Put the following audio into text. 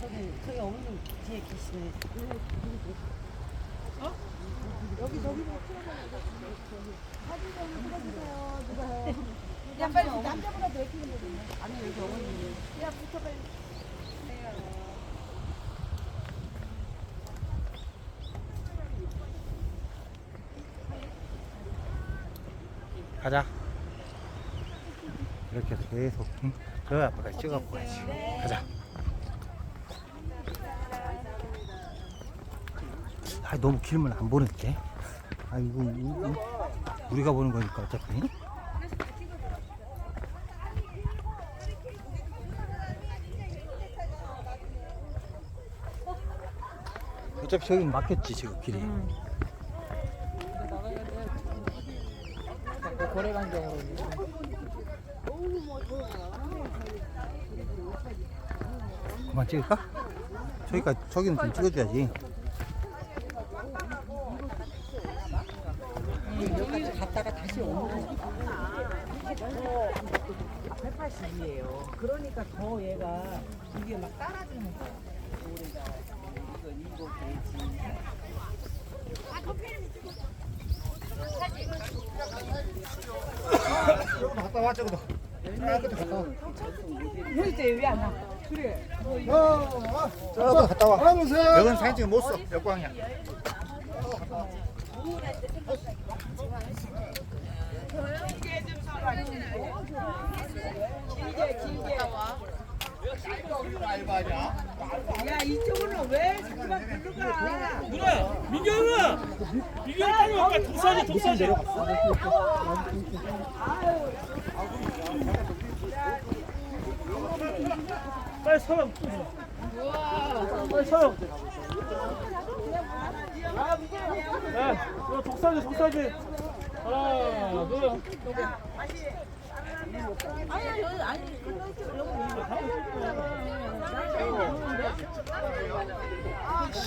저기 저기 어머님 뒤에 계시네. 야 빨리 남자보다 더 예쁘게 아니 여기 어머님이. 야 붙어 빨리 가자. 이렇게 계속, 응? 그 아빠가 찍어갖고 가야지. 가자. 아, 너무 길면 안 보는데. 아, 이거, 우- 우- 우리가 보는 거니까 어차피. 어차피 저기 막혔지, 지금 길이. 고래강정으로 그만 찍을까? 저기가 저기는 좀 찍어줘야지. 여기 갔다가 다시 오는 거. 180이에요. 그러니까 더 얘가 이게 막 따라주는 거야. 노래가 이거 이거 돼지. 갔다 와, 저기도. 갔다 와. 너 이제 왜안 와? 그래 저기도 갔다 와. 여긴 사진 찍으면 못 써. 역광이야. 야 이쪽으로 왜 자꾸만 글로 가 누나 민경아 민경아 빨리 와 독사지 독사지 빨리 서요 빨리 서요 네 이거 독사지 독사지 하나 둘. 아니 여기 아니 여기